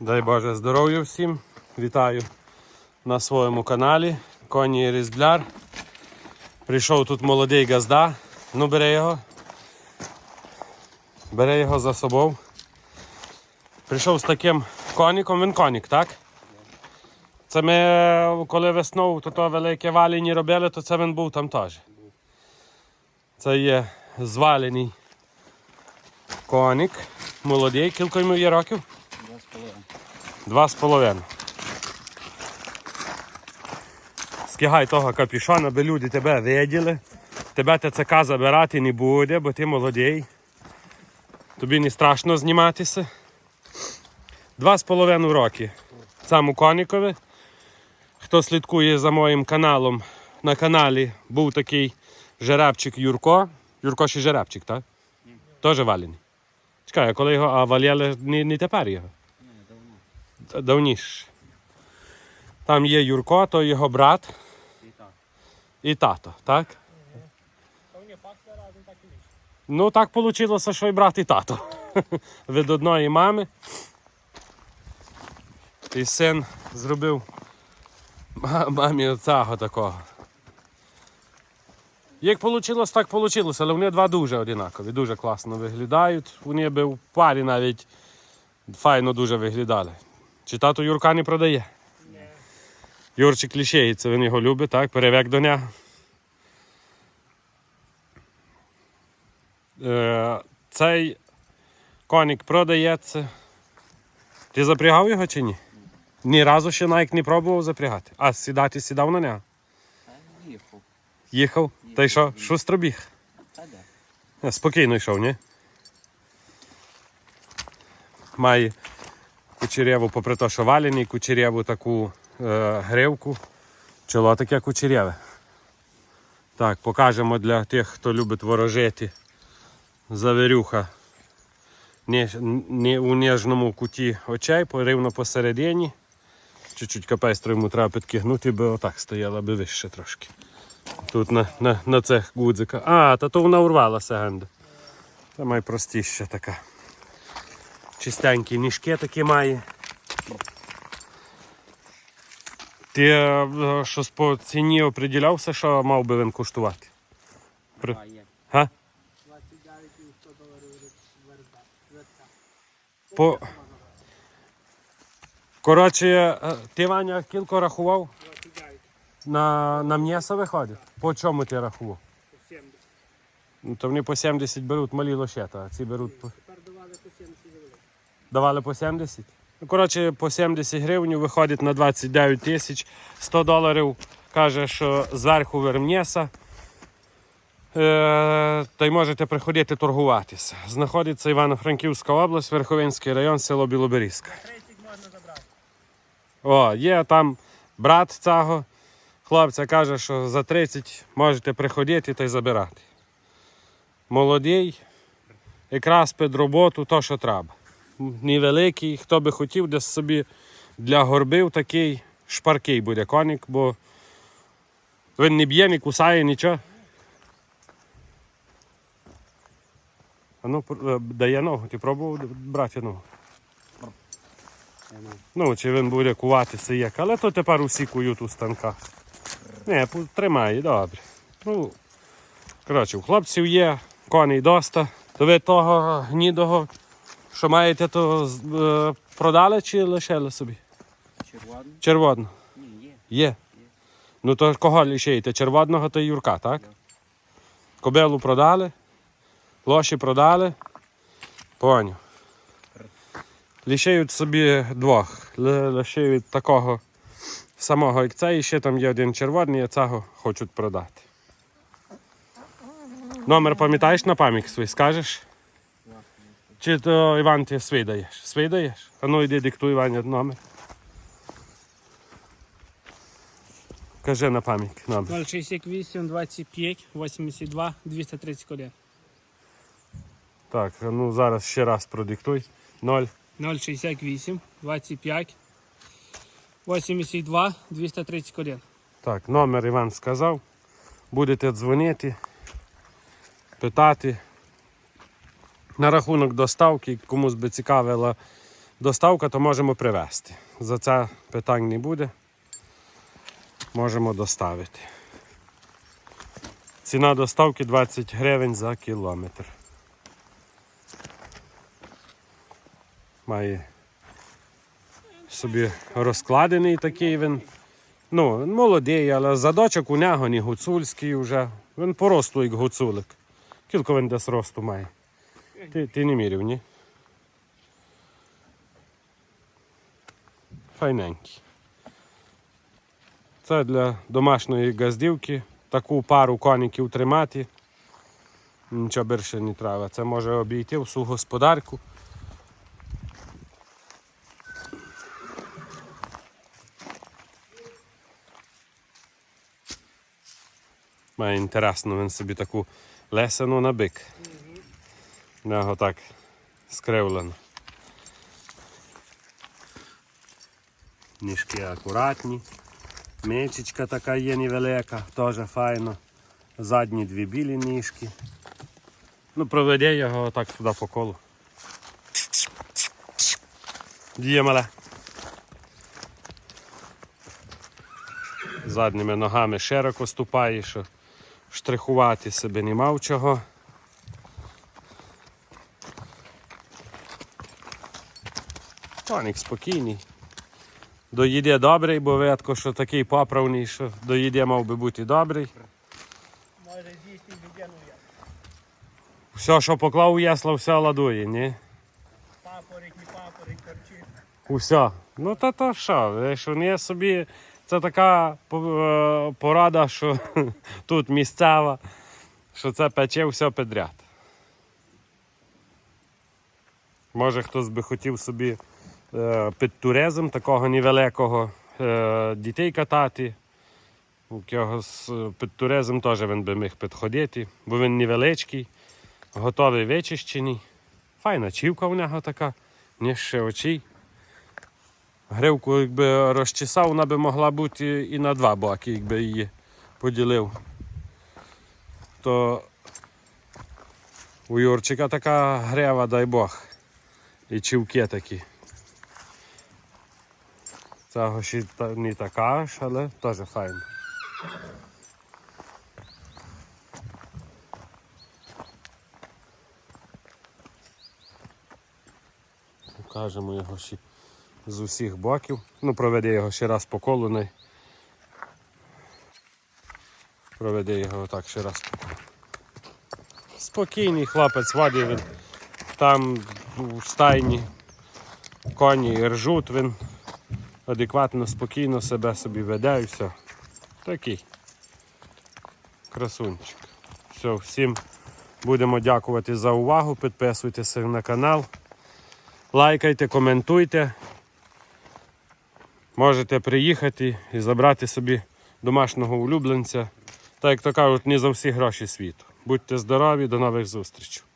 Дай Боже здоров'я всім. Вітаю на своєму каналі. Коні Різбляр. Прийшов тут молодий газда. Ну бери його. Бери його за собою. Прийшов з таким коніком, він конік, так? Це ми, коли весною то, то велике валені робили, то це він був там теж. Це є звалений конік. Молодий, кілько йому є років? Два з половиною. Скигай того капюшона, аби люди тебе виділи. Тебе ТЦК забирати не буде, бо ти молодий. Тобі не страшно зніматися. Два з половиною роки. Цьому конікові. Хто слідкує за моїм каналом, на каналі був такий жеребчик Юрко. Юрко ще жеребчик, так? Теж валений. Чекай, а коли його, а валяли не, не тепер його. Ні, давніше. Там є Юрко, то його брат І так. і тато, так? Ну, так вийшло, що і брат, і тато. Від одної мами. І син зробив мамі оцього такого. Як вийшло, так вийшло, але вони два дуже одинакові, дуже класно виглядають. Вони би в парі навіть файно дуже виглядали. Чи тато Юрка не продає? Ні. Юрчик лішеється, він його любить, так, перевек до нього. Е, цей коник продається. Ти запрягав його чи ні? Ні разу ще навіть не пробував запрягати. А сідати сідав на нього. Та їхав. Їхав. Та й що? Шустро біг. Та де? Е, Спокійно йшов, ні? Має кучеряву, попри те, що валяний, кучеряву таку е, гривку. Чоло таке кучеряве. Так, покажемо для тих, хто любить ворожити. Завірюха. Не, не у ніжному куті очей, рівно посередині. Чуть-чуть капейстру йому треба підкигнути, би отак стояла би вище трошки. Тут на, на, на цих гудзиках. А, та то вона урвалася генда. Це найпростіша така. Чистенькі ніжки такі має. Ти е, щось по ціні оприділявся, що мав би він коштувати? При- А. Га? 29 і 100 доларів верба. Верця. По... Коротше, е, ти Ваня кілько рахував 29 на, на м'ясо виходить? По чому ти рахував? по 70. Ну, то вони по 70 беруть малі лошета, а ці беруть по... Тепер давали по 70 гривень. Давали по 70? Ну, коротше, по 70 гривень виходить на 29 тисяч. 100 доларів каже, що зверху верм'єса. Е, та й можете приходити торгуватися. Знаходиться Івано-Франківська область, Верховинський район, село Білоберізька. 30 можна забрати. О, є там брат цього хлопця каже, що за 30 можете приходити та й забирати. Молодий, якраз під роботу то, що треба. Невеликий, хто би хотів десь собі для горбів такий шпаркий буде коник, бо він не б'є, не кусає, нічого. А ну, е, дає ногу, ти пробував брати ногу? Ну, чи він буде куватися як, але то тепер усі кують у станках. Не, тримає, добре. Ну, коротше, у хлопців є коней доста. То ви того гнідого, що маєте, то е, продали чи лишили собі? Червоний? Черводно. Ні, є. Є. Ну то кого лишаєте? Черводного то Юрка, так? Кобилу продали, лоші продали. Поняв. Лишають собі двох. Ли- Лишають такого самого, як цей, і ще там є один червоний, а цього хочуть продати. Номер пам'ятаєш на пам'ять свій, скажеш? Чи то Іван ти свій даєш? Свій даєш? А ну йди диктуй Ваня номер. Кажи на пам'ять номер. 068, 25, 82, 231. Так, а ну зараз ще раз продиктуй. 0. 068, 25, 82, 231. Так, номер Іван сказав. Будете дзвонити, питати. На рахунок доставки, комусь би цікавила доставка, то можемо привезти. За це питань не буде. Можемо доставити. Ціна доставки 20 гривень за кілометр. Має собі розкладений такий він. Ну, він молодий, але задочок у нього не гуцульський вже. Він по росту як гуцулик. Кілько він десь росту має. Ти, ти не міряв, ні? Файненький. Це для домашньої газдівки. Таку пару коників тримати. Нічого більше не треба. Це може обійти всю господарку. Має інтересно, він собі таку лесену на бик. В нього так скривлено. Ніжки акуратні. Мечечка така є невелика, теж файно. Задні дві білі ніжки. Ну, проведе його так сюди по колу. Діє мале. Задніми ногами широко ступає, що штрихувати себе не мав чого. Тоник спокійний. Доїде добрий, бо видко, що такий поправний, що доїде мав би бути добрий. Може з'їсти людину я. Все, що поклав у ясла, все ладує, ні? Папорить, не папорить, корчить. Усе. Ну та то що, що не собі. Це така е, порада, що тут місцева, що це пече все підряд. Може хтось би хотів собі під туризм такого невеликого е, дітей катати. Е, під туризм теж він би міг підходити, бо він невеличкий, готовий вичищений. Файна чівка у нього така, ще очей. Гривку, якби розчесав, вона би могла бути і на два боки, якби її поділив. То у Юрчика така грива, дай Бог. І чівки такі. Цього ще не така ж, але теж файно. Покажемо його ще з усіх боків. Ну, проведе його ще раз по колу. Проведе його отак ще раз по колу. Спокійний хлопець воді він. Там в стайні коні ржуть, він адекватно, спокійно себе собі веде і все. Такий красунчик. Все, всім будемо дякувати за увагу. Підписуйтеся на канал. Лайкайте, коментуйте. Можете приїхати і забрати собі домашнього улюбленця. Так як то кажуть, не за всі гроші світу. Будьте здорові, до нових зустрічей.